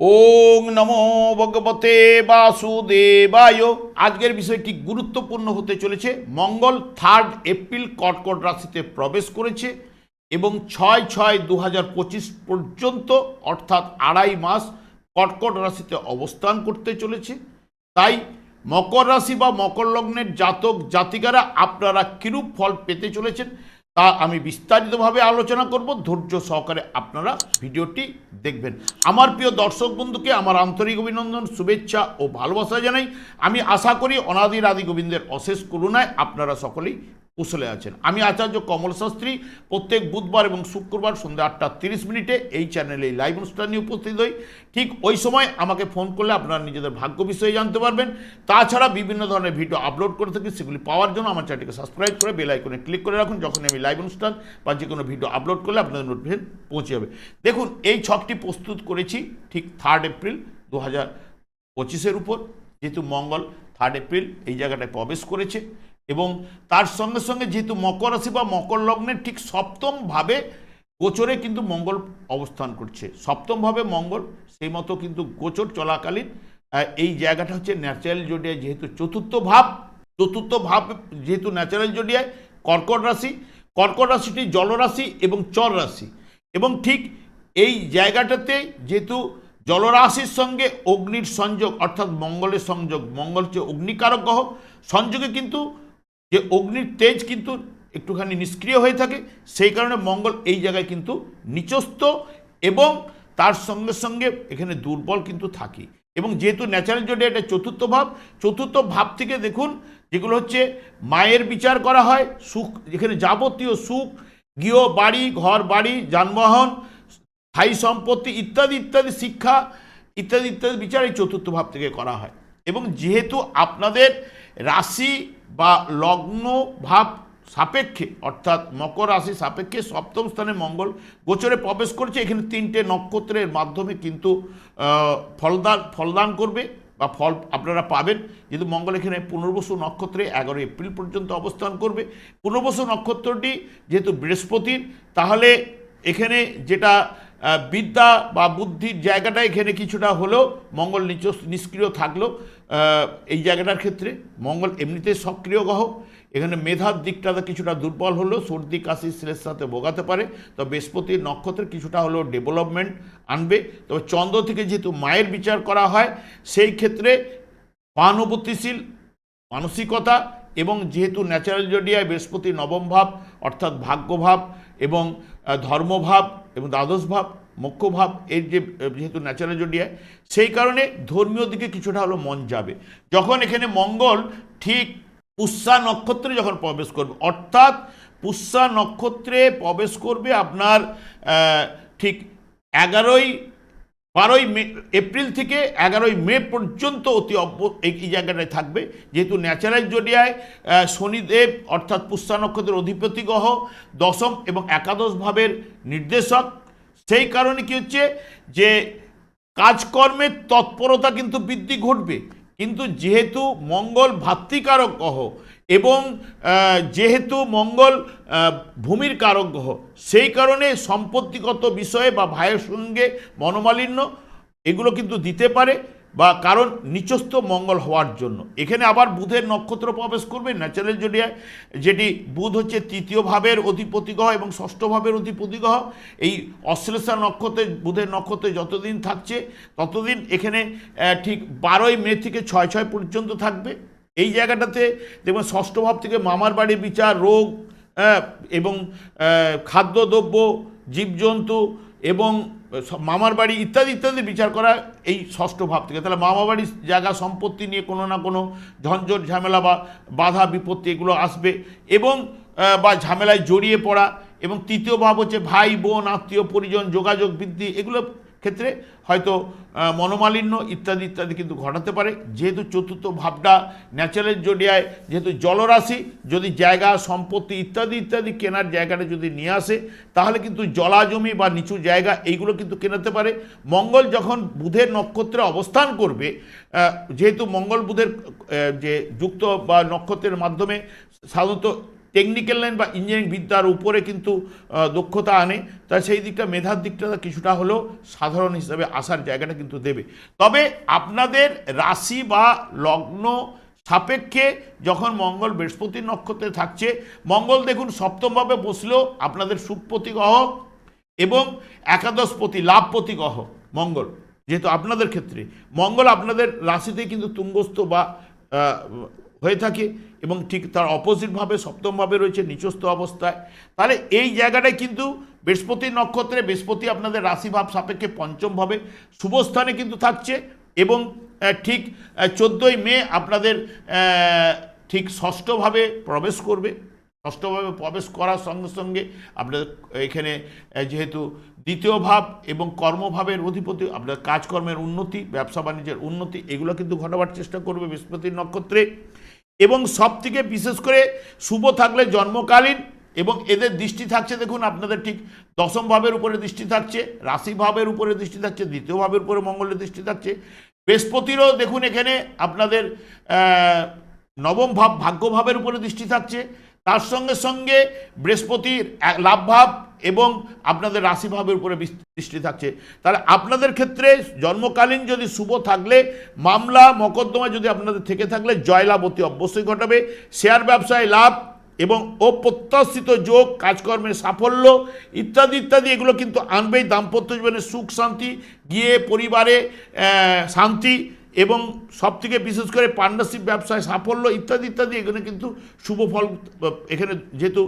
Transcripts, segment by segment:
ওং নমো ভগবতে বাসুদেবায়। আজকের বিষয়টি গুরুত্বপূর্ণ হতে চলেছে। মঙ্গল থার্ড এপ্রিল কর্কট রাশিতে প্রবেশ করেছে এবং ছয় ছয় দু পর্যন্ত, অর্থাৎ আড়াই মাস কর্কট রাশিতে অবস্থান করতে চলেছে। তাই মকর রাশি বা মকর লগ্নের জাতক জাতিকারা আপনারা কিরূপ ফল পেতে চলেছেন তা আমি বিস্তারিতভাবে আলোচনা করব। ধৈর্য সহকারে আপনারা ভিডিওটি দেখবেন। আমার প্রিয় দর্শক বন্ধুকে আমার আন্তরিক অভিনন্দন, শুভেচ্ছা ও ভালোবাসা জানাই। আমি আশা করি অনাদির আদি গোবিন্দের অশেষ করুণায় আপনারা সকলেই কুশলে আছেন। আমি আচার্য কমল শাস্ত্রী, প্রত্যেক বুধবার এবং শুক্রবার সন্ধ্যা আটটা তিরিশ মিনিটে এই চ্যানেলে এই লাইভ অনুষ্ঠান নিয়ে উপস্থিত হই। ঠিক ওই সময় আমাকে ফোন করলে আপনারা নিজেদের ভাগ্য বিষয়ে জানতে পারবেন। তাছাড়া বিভিন্ন ধরনের ভিডিও আপলোড করে থাকি, সেগুলি পাওয়ার জন্য আমার চ্যানেলটিকে সাবস্ক্রাইব করে বেল আইকনে ক্লিক করে রাখুন। যখন আমি লাইভ অনুষ্ঠান বা যে কোনো ভিডিও আপলোড করলে আপনাদের নোটিফিকেশন পৌঁছে যাবে। দেখুন, এই ছকটি প্রস্তুত করেছি ঠিক থার্ড এপ্রিল দু হাজার পঁচিশের উপর। যেহেতু মঙ্গল থার্ড এপ্রিল এই জায়গাটায় প্রবেশ করেছে। এবং তার সঙ্গে সঙ্গে যেহেতু মকর রাশি বা মকর লগ্নের ঠিক সপ্তমভাবে গোচরে কিন্তু মঙ্গল অবস্থান করছে। সপ্তমভাবে মঙ্গল, সেই মতো কিন্তু গোচর চলাকালীন এই জায়গাটা হচ্ছে ন্যাচারাল জোডিয়ায় যেহেতু চতুর্থ ভাব চতুর্থ ভাব যেহেতু ন্যাচারাল জোডিয়ায় কর্কট রাশি, কর্কট রাশিটি জলরাশি এবং চর রাশি। এবং ঠিক এই জায়গাটাতে যেহেতু জলরাশির সঙ্গে অগ্নির সংযোগ, অর্থাৎ মঙ্গলের সংযোগ, মঙ্গল হচ্ছে অগ্নিকারক গ্রহ, সংযোগে কিন্তু যে অগ্নির তেজ কিন্তু একটুখানি নিষ্ক্রিয় হয়ে থাকে, সেই কারণে মঙ্গল এই জায়গায় কিন্তু নিচস্থ এবং তার সঙ্গে সঙ্গে এখানে দুর্বল কিন্তু থাকে। এবং যেহেতু ন্যাচারাল জোডে এটা চতুর্থ ভাব চতুর্থ ভাব থেকে দেখুন যেগুলো হচ্ছে মায়ের বিচার করা হয়, সুখ যেখানে যাবতীয় সুখ, গৃহ বাড়ি, ঘর বাড়ি, যানবাহন, স্থায়ী সম্পত্তি ইত্যাদি ইত্যাদি শিক্ষা, ইত্যাদি ইত্যাদি বিচার এই চতুর্থ ভাব থেকে করা হয়। এবং যেহেতু আপনাদের রাশি বা লগ্ন ভাব সাপেক্ষে, অর্থাৎ মকর রাশি সাপেক্ষে সপ্তম স্থানে মঙ্গল গোচরে প্রবেশ করছে। এখানে তিনটে নক্ষত্রের মাধ্যমে কিন্তু ফলদান ফলদান করবে বা ফল আপনারা পাবেন। যেহেতু মঙ্গল এখানে পুনর্বসু নক্ষত্রে এগারো এপ্রিল পর্যন্ত অবস্থান করবে। পুনর্বসু নক্ষত্রটি যেহেতু বৃহস্পতির তাহলে এখানে যেটা বিদ্যা বা বুদ্ধির জায়গাটা এখানে কিছুটা হলেও মঙ্গল নিচ, নিষ্ক্রিয় থাকল। এই জায়গাটার ক্ষেত্রে মঙ্গল এমনিতেই সক্রিয় গ্রহ এখানে মেধার দিকটাতে কিছুটা দুর্বল হলেও সর্দি, কাশি, সিলের সাথে ভোগাতে পারে। তো বৃহস্পতির নক্ষত্রে কিছুটা হলেও ডেভেলপমেন্ট আনবে। তবে চন্দ্র থেকে যেহেতু মায়ের বিচার করা হয়, সেই ক্ষেত্রে সহানুভূতিশীল মানসিকতা এবং যেহেতু ন্যাচারাল জোডিয়ায় বৃহস্পতি নবম ভাব অর্থাৎ ভাগ্যভাব এবং ধর্মভাব এবং দ্বাদশ ভাব মুখ্য ভাব এর যে যেহেতু ন্যাচারাল জোডিয়ায় সেই কারণে ধর্মীয় দিকে কিছুটা হলো মন যাবে। যখন এখানে মঙ্গল, ঠিক পুষ্যা নক্ষত্রে যখন প্রবেশ করবে, অর্থাৎ পুষ্যা নক্ষত্রে প্রবেশ করবে আপনার ঠিক এগারোই, বারোই মে, এপ্রিল থেকে এগারোই মে পর্যন্ত অতি অব্য এই জায়গাটায় থাকবে। যেহেতু ন্যাচারাল জোডিয়ায় শনিদেব, অর্থাৎ পুষ্যা নক্ষত্রের অধিপতি গ্রহ, দশম এবং একাদশ ভাবের নির্দেশক। সেই কারণে কি হচ্ছে যে কাজকর্মের তৎপরতা কিন্তু বৃদ্ধি ঘটবে। কিন্তু যেহেতু মঙ্গল ভাতৃকারক গ্রহ এবং যেহেতু মঙ্গল ভূমির কারক গ্রহ, সেই কারণে সম্পত্তিগত বিষয়ে বা ভাইয়ের সঙ্গে মনোমালিন্য এগুলো কিন্তু দিতে পারে। বা কারণ নিচস্থ মঙ্গল হওয়ার জন্য। এখানে আবার বুধের নক্ষত্র প্রবেশ করবে ন্যাচারাল জোডিয়ায় যেটি বুধ হচ্ছে তৃতীয় ভাবের অধিপতি গ্রহ এবং ষষ্ঠ ভাবের অধিপতি গ্রহ এই অশ্লেষা নক্ষত্রে, বুধের নক্ষত্রে যতদিন থাকছে, ততদিন এখানে ঠিক বারোই মে থেকে ছয় ছয় পর্যন্ত থাকবে। এই জায়গাটাতে দেখবেন ষষ্ঠ ভাব থেকে মামার বাড়ি বিচার, রোগ এবং খাদ্যদ্রব্য, জীবজন্তু এবং মামার বাড়ি ইত্যাদি ইত্যাদি বিচার করা এই ষষ্ঠ ভাব থেকে। তাহলে মামা বাড়ির জায়গা সম্পত্তি নিয়ে কোনো না কোনো ঝঞ্ঝট, ঝামেলা বা বাধা, বিপত্তি এগুলো আসবে এবং বা ঝামেলায় জড়িয়ে পড়া এবং তৃতীয় ভাব হচ্ছে ভাই, বোন, আত্মীয়, পরিজন, যোগাযোগ, বৃদ্ধি এগুলো ক্ষেত্রে হয়তো মনোমালিন্য ইত্যাদি ইত্যাদি কিন্তু ঘটাতে পারে। যেহেতু চতুর্থ ভাবটা ন্যাচারাল জোডিয়ায়, যেহেতু জলরাশি, যদি জায়গা, সম্পত্তি ইত্যাদি ইত্যাদি কেনার জায়গাটা যদি নিয়ে আসে, তাহলে কিন্তু জলাজমি বা নিচু জায়গা এইগুলো কিন্তু কেনাতে পারে। মঙ্গল যখন বুধের নক্ষত্রে অবস্থান করবে যেহেতু মঙ্গল বুধের যে যুক্ত বা নক্ষত্রের মাধ্যমে সাধারণত টেকনিক্যাল লাইন বা ইঞ্জিনিয়ারিং বিদ্যার উপরে কিন্তু দক্ষতা আনে। তা সেই দিকটা, মেধার দিকটা কিছুটা হলেও সাধারণ হিসাবে আসার জায়গাটা কিন্তু দেবে। তবে আপনাদের রাশি বা লগ্ন সাপেক্ষে যখন মঙ্গল বৃহস্পতি নক্ষত্রে থাকছে, মঙ্গল দেখুন সপ্তমভাবে বসলেও আপনাদের সুখপতি গ্রহ এবং একাদশপতি, লাভপতি গ্রহ, মঙ্গল, যেহেতু আপনাদের ক্ষেত্রে। মঙ্গল আপনাদের রাশিতে কিন্তু তুঙ্গস্থ বা হয়ে থাকে এবং ঠিক তার অপোজিটভাবে সপ্তমভাবে রয়েছে নিচস্থ অবস্থায়। তাহলে এই জায়গাটায় কিন্তু বৃহস্পতি নক্ষত্রে, বৃহস্পতি আপনাদের রাশিভাব সাপেক্ষে পঞ্চমভাবে শুভস্থানে কিন্তু থাকছে এবং ঠিক চোদ্দোই মে আপনাদের ঠিক ষষ্ঠভাবে প্রবেশ করবে। ষষ্ঠভাবে প্রবেশ করার সঙ্গে সঙ্গে আপনাদের এখানে যেহেতু দ্বিতীয় ভাব এবং কর্মভাবের অধিপতি আপনার কাজকর্মের উন্নতি, ব্যবসা বাণিজ্যের উন্নতি, এগুলো কিন্তু ঘটাবার চেষ্টা করবে বৃহস্পতির নক্ষত্রে। এবং সব থেকে বিশেষ করে শুভ থাকলে জন্মকালীন এবং এদের দৃষ্টি থাকছে, দেখুন আপনাদের ঠিক দশম ভাবের উপরে দৃষ্টি থাকছে, রাশি ভাবের উপরে দৃষ্টি থাকছে, দ্বিতীয় ভাবের উপরে মঙ্গলের দৃষ্টি থাকছে। বৃহস্পতিরও দেখুন এখানে আপনাদের নবম ভাব ভাগ্যভাবের উপরে দৃষ্টি থাকছে। তার সঙ্গে সঙ্গে বৃহস্পতির এক লাভ ভাব এবং আপনাদের রাশিভাবের উপরে দৃষ্টি থাকছে। তাহলে আপনাদের ক্ষেত্রে জন্মকালীন যদি শুভ থাকলে, মামলা, মকদ্দমা যদি আপনাদের থেকে থাকলে, জয়লাভ অতি অবশ্যই ঘটাবে। শেয়ার ব্যবসায় লাভ এবং অপ্রত্যাশিত যোগ, কাজকর্মের সাফল্য, ইত্যাদি ইত্যাদি, এগুলো কিন্তু আনবেই। দাম্পত্য জীবনে সুখ, শান্তি গিয়ে পরিবারে শান্তি এবং সব থেকে বিশেষ করে পার্টনারশিপ ব্যবসায় সাফল্য ইত্যাদি ইত্যাদি এখানে কিন্তু শুভ ফল, এখানে যেহেতু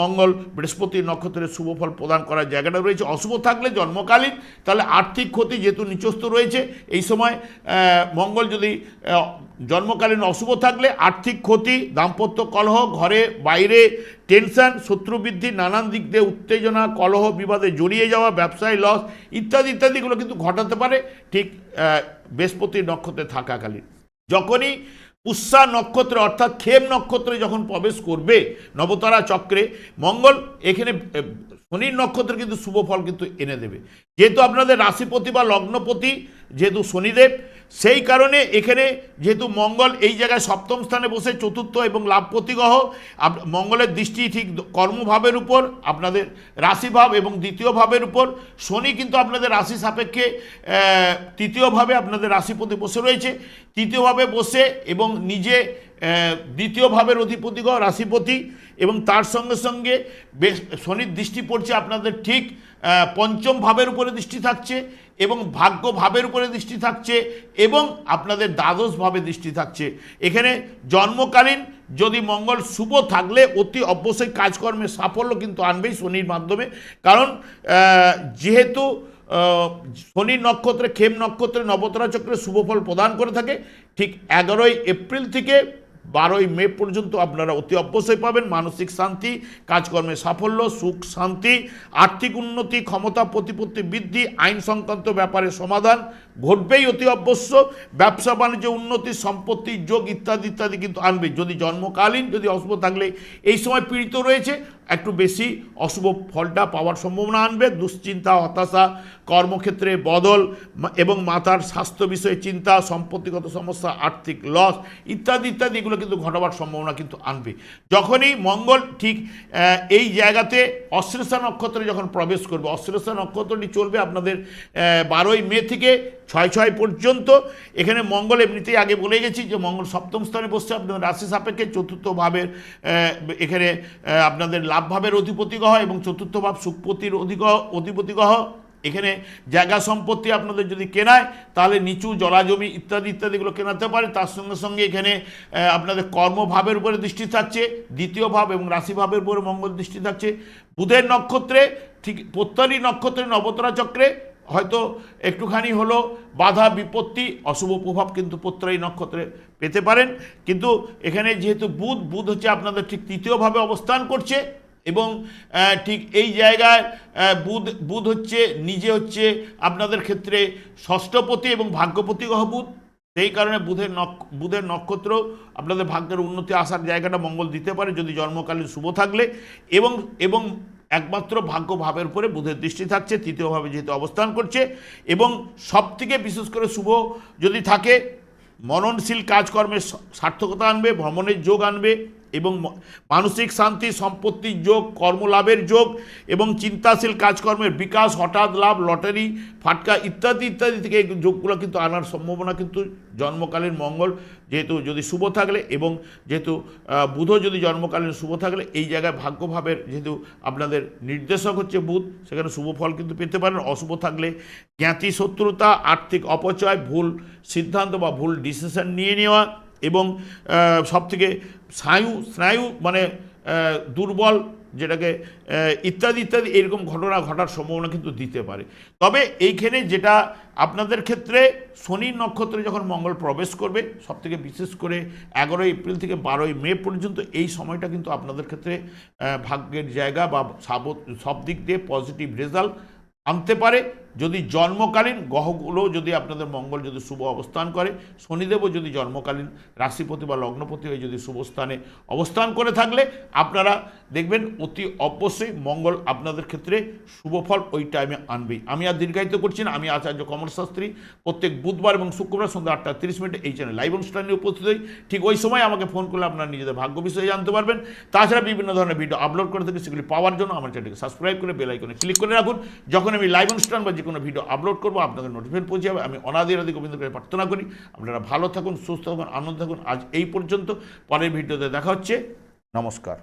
মঙ্গল বৃহস্পতি নক্ষত্রের শুভ ফল প্রদান করার জায়গাটা রয়েছে। অশুভ থাকলে জন্মকালীন, তাহলে আর্থিক ক্ষতি যেহেতু নিচস্থ রয়েছে, এই সময় মঙ্গল যদি জন্মকালীন অশুভ থাকলে আর্থিক ক্ষতি, দাম্পত্য কলহ, ঘরে বাইরে টেনশন, শত্রুবৃদ্ধি, নানান দিক দিয়ে উত্তেজনা, কলহ বিবাদে জড়িয়ে যাওয়া, ব্যবসায় লস ইত্যাদি ইত্যাদিগুলো কিন্তু ঘটাতে পারে। ঠিক বৃহস্পতি নক্ষত্রে থাকাকালীন। যখনই পুষ্যা নক্ষত্রে অর্থাৎ খেম নক্ষত্রে যখন প্রবেশ করবে নবতারা চক্রে, মঙ্গল এখানে শনির নক্ষত্রে কিন্তু শুভ ফল কিন্তু এনে দেবে। যেহেতু আপনাদের রাশিপতি বা লগ্নপতি, যেহেতু শনিদেব সেই কারণে এখানে যেহেতু মঙ্গল এই জায়গায় সপ্তম স্থানে বসে চতুর্থ এবং লাভপতি গ্রহ মঙ্গলের দৃষ্টি ঠিক কর্মভাবের উপর আপনাদের রাশিভাব এবং দ্বিতীয় ভাবের উপর শনি কিন্তু আপনাদের রাশি সাপেক্ষে তৃতীয়ভাবে আপনাদের রাশিপতি বসে রয়েছে। তৃতীয়ভাবে বসে এবং নিজে আহ, দ্বিতীয় ভাবের অধিপতি রাশিপতি এবং তার সঙ্গে সঙ্গে বেশ শনির দৃষ্টি পড়ছে আপনাদের ঠিক পঞ্চম ভাবের উপরে দৃষ্টি থাকছে এবং ভাগ্য ভাবের উপরে দৃষ্টি থাকছে এবং আপনাদের দ্বাদশ ভাবে দৃষ্টি থাকছে। এখানে জন্মকালীন যদি মঙ্গল শুভ থাকলে অতি অবশ্যই কাজকর্মে সাফল্য কিন্তু আনবেই শনির মাধ্যমে। কারণ যেহেতু শনি নক্ষত্রে খেম নক্ষত্রে নবতরা চক্রে শুভফল প্রদান করে থাকে, ঠিক এগারোই এপ্রিল থেকে বারোই মে পর্যন্ত আপনারা অতি অবশ্যই পাবেন মানসিক শান্তি, কাজকর্মে সাফল্য, সুখ, শান্তি, আর্থিক উন্নতি, ক্ষমতা, প্রতিপত্তি বৃদ্ধি, আইন সংক্রান্ত ব্যাপারে সমাধান ঘটবেই অতি অবশ্য। ব্যবসা, বাণিজ্য, উন্নতি, সম্পত্তি, যোগ ইত্যাদি ইত্যাদি কিন্তু আনবে যদি জন্মকালীন, যদি অশুভ থাকলে এই সময় পীড়িত রয়েছে একটু বেশি অশুভ ফলটা পাওয়ার সম্ভাবনা আনবে, দুশ্চিন্তা, হতাশা, কর্মক্ষেত্রে বদল এবং মাতার স্বাস্থ্য বিষয়ে চিন্তা, সম্পত্তিগত সমস্যা, আর্থিক লস ইত্যাদি ইত্যাদি এগুলো কিন্তু ঘটাবার সম্ভাবনা কিন্তু আনবে। যখনই মঙ্গল ঠিক এই জায়গাতে অশ্লেষা নক্ষত্রে যখন প্রবেশ করবে, অশ্লেষা নক্ষত্রটি চলবে আপনাদের বারোই মে থেকে ছয় ছয় পর্যন্ত। এখানে মঙ্গল এমনিতেই আগে বলে গেছি যে মঙ্গল সপ্তম স্থানে বসছে আপনাদের রাশি সাপেক্ষে চতুর্থ ভাবের এখানে আপনাদের লাভভাবের অধিপতি গ্রহ এবং চতুর্থ ভাব সুখপতির অধিপতি গ্রহ। এখানে জায়গা সম্পত্তি আপনাদের যদি কেনায়, তাহলে নিচু জলাজমি ইত্যাদি ইত্যাদিগুলো কেনাতে পারে। তার সঙ্গে সঙ্গে এখানে আপনাদের কর্মভাবের উপরে দৃষ্টি থাকছে, দ্বিতীয় ভাব এবং রাশিভাবের উপরে মঙ্গল দৃষ্টি থাকছে। বুধের নক্ষত্রে, ঠিক প্রত্যারী নক্ষত্রে নবতরা চক্রে হয়তো একটুখানি হলো বাধা, বিপত্তি, অশুভ প্রভাব কিন্তু প্রত্যয়ী নক্ষত্রে পেতে পারেন। কিন্তু এখানে যেহেতু বুধ বুধ হচ্ছে আপনাদের ঠিক তৃতীয়ভাবে অবস্থান করছে এবং ঠিক এই জায়গায় বুধ বুধ হচ্ছে, নিজে হচ্ছে আপনাদের ক্ষেত্রে ষষ্ঠপতি এবং ভাগ্যপতি গ্রহ বুধ। সেই কারণে বুধের নক্ষ বুধের নক্ষত্র আপনাদের ভাগ্যের উন্নতি আসার জায়গাটা মঙ্গল দিতে পারে, যদি জন্মকালীন শুভ থাকলে। এবং এবং একমাত্র ভাগ্য ভাবের উপরে বুধের দৃষ্টি থাকছে তৃতীয়ভাবে যেহেতু অবস্থান করছে এবং সব থেকে বিশেষ করে শুভ যদি থাকে, মননশীল কাজকর্মের সার্থকতা আনবে, ভ্রমণের যোগ আনবে এবং মানসিক শান্তি সম্পত্তির যোগ, কর্মলাভের যোগ এবং চিন্তাশীল কাজকর্মের বিকাশ, হঠাৎ লাভ, লটারি, ফাটকা ইত্যাদি ইত্যাদি থেকে যোগগুলো কিন্তু আনার সম্ভাবনা কিন্তু জন্মকালীন মঙ্গল যেহেতু যদি শুভ থাকলে এবং যেহেতু বুধও যদি জন্মকালীন শুভ থাকলে এই জায়গায় ভাগ্যভাবের যেহেতু আপনাদের নির্দেশক হচ্ছে বুধ, সেখানে শুভ ফল কিন্তু পেতে পারেন। অশুভ থাকলে জ্ঞাতি শত্রুতা আর্থিক অপচয়, ভুল সিদ্ধান্ত বা ভুল ডিসিশন নিয়ে নেওয়া এবং সব থেকে স্নায়ু স্নায়ু মানে দুর্বল যেটাকে ইত্যাদি ইত্যাদি এরকম ঘটনা ঘটার সম্ভাবনা কিন্তু দিতে পারে। তবে এইখানে যেটা আপনাদের ক্ষেত্রে শনির নক্ষত্রে যখন মঙ্গল প্রবেশ করবে সব থেকে বিশেষ করে এগারোই এপ্রিল থেকে বারোই মে পর্যন্ত এই সময়টা কিন্তু আপনাদের ক্ষেত্রে ভাগ্যের জায়গা বা সব দিক দিয়ে পজিটিভ রেজাল্ট আনতে পারে। যদি জন্মকালীন, গ্রহগুলো যদি আপনাদের মঙ্গল যদি শুভ অবস্থান করে, শনিদেবও যদি জন্মকালীন, রাশিপতি বা লগ্নপতি হয়ে যদি শুভ স্থানে অবস্থান করে থাকলে, আপনারা দেখবেন অতি অবশ্যই মঙ্গল আপনাদের ক্ষেত্রে শুভ ফল ওই টাইমে আনবেই। আমি আর দীর্ঘায়িত করছি না, আমি আচার্য কমল শাস্ত্রী। প্রত্যেক বুধবার এবং শুক্রবার সন্ধ্যা আটটা তিরিশ মিনিটে এই চ্যানেল লাইভ অনুষ্ঠানে উপস্থিত হই। ঠিক ওই সময় আমাকে ফোন করলে আপনারা নিজেদের ভাগ্য বিষয়ে জানতে পারবেন। তাছাড়া বিভিন্ন ধরনের ভিডিও আপলোড করে থাকি, সেগুলি পাওয়ার জন্য আমার চ্যানেলকে সাবস্ক্রাইব করে বেল আইকনে ক্লিক করে রাখুন। যখন আমি লাইভ অনুষ্ঠান বা যে কোনো ভিডিও আপলোড করব আপনাদের নোটিফিকেশন পৌঁছে যাবে। আমি অনাদি আদি গোবিন্দ করে প্রার্থনা করি। আপনারা ভালো থাকুন, সুস্থ থাকুন, আনন্দ থাকুন। আজ এই পর্যন্ত। পরের ভিডিওতে দেখা হচ্ছে। নমস্কার।